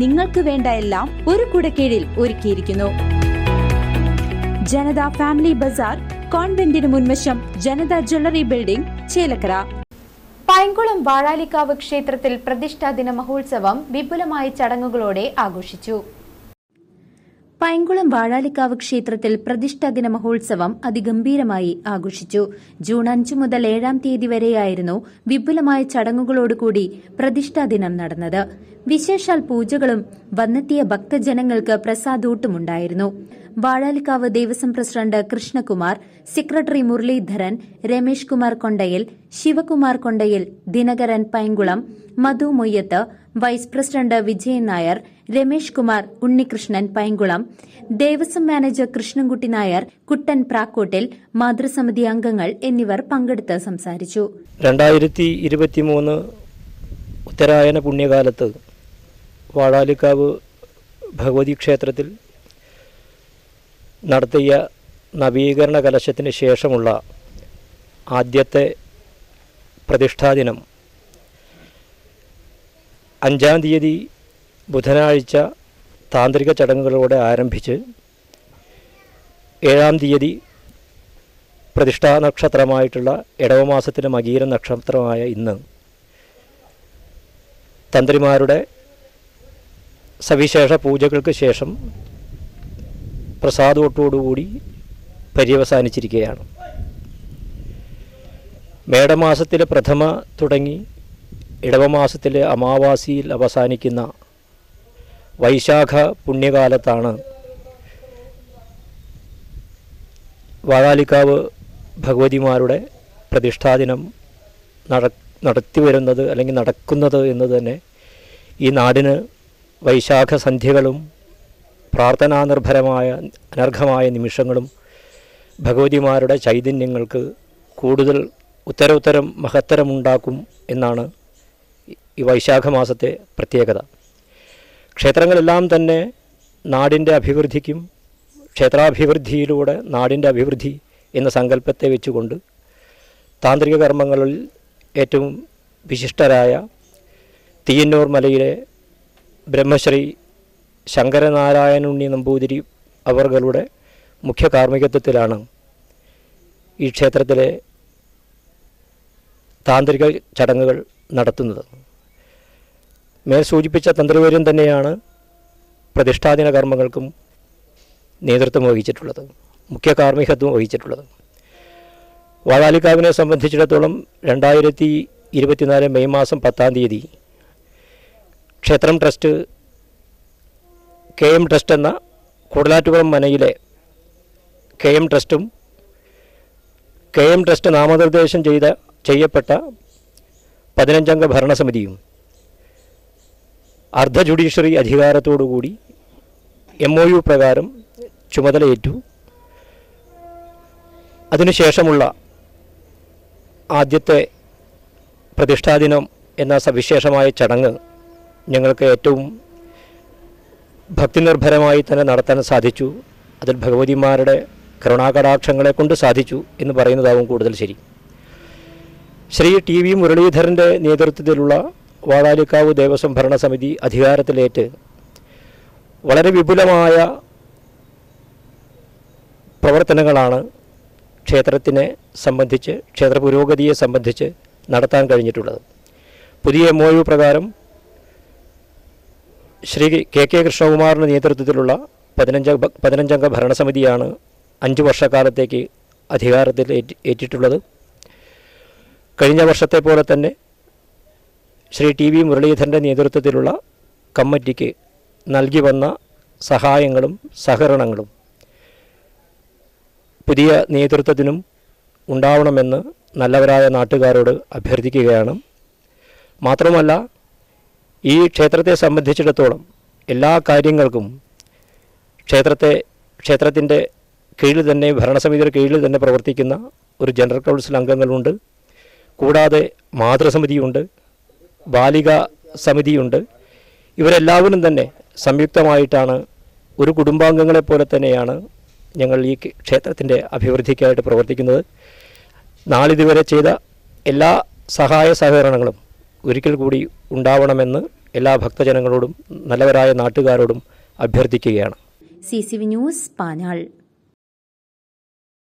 നിങ്ങൾക്ക് വേണ്ട എല്ലാം ഒരു കുടക്കീഴിൽ ഒരുക്കിയിരിക്കുന്നു. ജനത ഫാമിലി ബസാർ കോൺവെന്റിന് മുൻവശം ജനത ജ്വല്ലറി ബിൽഡിംഗ് ചേലക്കര. പൈങ്കുളം വാഴാലിക്കാവ് ക്ഷേത്രത്തിൽ പ്രതിഷ്ഠാ ദിന മഹോത്സവം വിപുലമായ ചടങ്ങുകളോടെ ആഘോഷിച്ചു. പൈങ്കുളം വാഴാലിക്കാവ് ക്ഷേത്രത്തിൽ പ്രതിഷ്ഠാ ദിന മഹോത്സവം അതിഗംഭീരമായി ആഘോഷിച്ചു. ജൂൺ അഞ്ചു മുതൽ ഏഴാം തീയതി വരെയായിരുന്നു വിപുലമായ ചടങ്ങുകളോടുകൂടി പ്രതിഷ്ഠാ ദിനം നടന്നത്. വിശേഷാൽ പൂജകളും വന്നെത്തിയ ഭക്തജനങ്ങൾക്ക് പ്രസാദൂട്ടുമുണ്ടായിരുന്നു. Vazhalikkavu Devaswom president Krishnakumar secretary Muraleedharan Ramesh Kumar Kondayil Sivakumar Kondayil Dinakaran Painkulam Madhu Moyyath vice president Vijayan Nair Ramesh Kumar Unnikrishnan Painkulam Devaswom manager Krishnankutty Nair Kuttan Prakkottil മാതൃസമിതി അംഗങ്ങൾ എന്നിവർ പങ്കെടുത്ത് സംസാരിച്ചു. രണ്ടായിരത്തി ഇരുപത്തി മൂന്ന് ഉത്തരായന പുണ്യകാലത്ത് വാഴാലിക്കാവ് ഭഗവതി ക്ഷേത്രത്തിൽ നടത്തിയ നവീകരണ കലശത്തിന് ശേഷമുള്ള ആദ്യത്തെ പ്രതിഷ്ഠാദിനം അഞ്ചാം തീയതി ബുധനാഴ്ച താന്ത്രിക ചടങ്ങുകളോടെ ആരംഭിച്ച് ഏഴാം തീയതി പ്രതിഷ്ഠാ നക്ഷത്രമായിട്ടുള്ള ഇടവമാസത്തിലെ മകീര നക്ഷത്രമായ ഇന്ന് തന്ത്രിമാരുടെ സവിശേഷ പൂജകൾക്ക് ശേഷം പ്രസാദോട്ടോടുകൂടി പര്യവസാനിച്ചിരിക്കുകയാണ്. മേടമാസത്തിലെ പ്രഥമ തുടങ്ങി ഇടവമാസത്തിലെ അമാവാസിയിൽ അവസാനിക്കുന്ന വൈശാഖ പുണ്യകാലത്താണ് വാഴാലിക്കാവ് ഭഗവതിമാരുടെ പ്രതിഷ്ഠാദിനം നട നടത്തി വരുന്നത് അല്ലെങ്കിൽ നടക്കുന്നത് എന്ന് തന്നെ ഈ നാടിന് വൈശാഖ സന്ധ്യകളും പ്രാർത്ഥനാനിർഭരമായ അനർഘമായ നിമിഷങ്ങളും ഭഗവതിമാരുടെ ചൈതന്യങ്ങൾക്ക് കൂടുതൽ ഉത്തരോത്തരം മഹത്തരമുണ്ടാക്കും എന്നാണ് ഈ വൈശാഖ മാസത്തെ പ്രത്യേകത. ക്ഷേത്രങ്ങളെല്ലാം തന്നെ നാടിന്റെ അഭിവൃദ്ധിക്കും ക്ഷേത്രാഭിവൃദ്ധിയിലൂടെ നാടിന്റെ അഭിവൃദ്ധി എന്ന സങ്കല്പത്തെ വെച്ചുകൊണ്ട് താന്ത്രിക കർമ്മങ്ങളിൽ ഏറ്റവും വിശിഷ്ടരായ തീയന്നൂർ മലയിലെ ബ്രഹ്മശ്രീ ശങ്കരനാരായണുണ്ണി നമ്പൂതിരി അവരുടെ മുഖ്യ കാർമ്മികത്വത്തിലാണ് ഈ ക്ഷേത്രത്തിലെ താന്ത്രിക ചടങ്ങുകൾ നടത്തുന്നത്. മേൽ സൂചിപ്പിച്ച തന്ത്രിവര്യം തന്നെയാണ് പ്രതിഷ്ഠാദിന കർമ്മങ്ങൾക്കും നേതൃത്വം വഹിച്ചിട്ടുള്ളത് മുഖ്യ കാർമ്മികത്വം വഹിച്ചിട്ടുള്ളത്. വാഴാലിക്കാവിനെ സംബന്ധിച്ചിടത്തോളം രണ്ടായിരത്തി ഇരുപത്തിനാല് മെയ് മാസം പത്താം തീയതി ക്ഷേത്രം ട്രസ്റ്റ് കെ എം ട്രസ്റ്റ് എന്ന കൂടലാറ്റുകുളം മനയിലെ കെ എം ട്രസ്റ്റും കെ എം ട്രസ്റ്റ് നാമനിർദ്ദേശം ചെയ്ത ചെയ്യപ്പെട്ട പതിനഞ്ചംഗ ഭരണസമിതിയും അർദ്ധ ജുഡീഷ്യറി അധികാരത്തോടുകൂടി എം ഒ യു പ്രകാരം ചുമതലയേറ്റു. അതിനുശേഷമുള്ള ആദ്യത്തെ പ്രതിഷ്ഠാദിനം എന്ന സവിശേഷമായ ചടങ്ങ് ഞങ്ങൾക്ക് ഏറ്റവും ഭക്തിനിർഭരമായി തന്നെ നടത്താൻ സാധിച്ചു. അതിൽ ഭഗവതിമാരുടെ കരുണാകടാക്ഷങ്ങളെ കൊണ്ട് സാധിച്ചു എന്ന് പറയുന്നതാവും കൂടുതൽ ശരി. ശ്രീ ടി വി മുരളീധരന്റെ നേതൃത്വത്തിലുള്ള വാഴാലിക്കാവ് ദേവസ്വം ഭരണസമിതി അധികാരത്തിലേറ്റ് വളരെ വിപുലമായ പ്രവർത്തനങ്ങളാണ് ക്ഷേത്രത്തിനെ സംബന്ധിച്ച് ക്ഷേത്ര പുരോഗതിയെ സംബന്ധിച്ച് നടത്താൻ കഴിഞ്ഞിട്ടുള്ളത്. പുതിയ എം പ്രകാരം ശ്രീ കെ കെ കൃഷ്ണകുമാറിന്റെ നേതൃത്വത്തിലുള്ള പതിനഞ്ച പതിനഞ്ചംഗ ഭരണസമിതിയാണ് അഞ്ച് വർഷക്കാലത്തേക്ക് അധികാരത്തിൽ ഏറ്റി ഏറ്റിട്ടുള്ളത്. കഴിഞ്ഞ വർഷത്തെ പോലെ തന്നെ ശ്രീ ടി വി മുരളീധരന്റെ നേതൃത്വത്തിലുള്ള കമ്മിറ്റിക്ക് നൽകി വന്ന സഹായങ്ങളും സഹകരണങ്ങളും പുതിയ നേതൃത്വത്തിനും ഉണ്ടാവണമെന്ന് നല്ലവരായ നാട്ടുകാരോട് അഭ്യർത്ഥിക്കുകയാണ്. മാത്രമല്ല ഈ ക്ഷേത്രത്തെ സംബന്ധിച്ചിടത്തോളം എല്ലാ കാര്യങ്ങൾക്കും ക്ഷേത്രത്തെ ക്ഷേത്രത്തിന്റെ കീഴിൽ തന്നെ ഭരണസമിതിയുടെ കീഴിൽ തന്നെ പ്രവർത്തിക്കുന്ന ഒരു ജനറൽ കൗൺസിൽ അംഗങ്ങളുണ്ട്. കൂടാതെ മാതൃസമിതിയുണ്ട്. ബാലിക സമിതിയുണ്ട്. ഇവരെല്ലാവരും തന്നെ സംയുക്തമായിട്ടാണ് ഒരു കുടുംബാംഗങ്ങളെ പോലെ തന്നെയാണ് ഞങ്ങൾ ഈ ക്ഷേത്രത്തിന്റെ അഭിവൃദ്ധിക്കായിട്ട് പ്രവർത്തിക്കുന്നത്. നാളിതുവരെ ചെയ്ത എല്ലാ സഹായ സഹകരണങ്ങളും ഒരിക്കൽ കൂടി ഉണ്ടാവണമെന്ന് എല്ലാ ഭക്തജനങ്ങളോടും നല്ലവരായ നാട്ടുകാരോടും അഭ്യർത്ഥിക്കുകയാണ്. C C V news Panjal.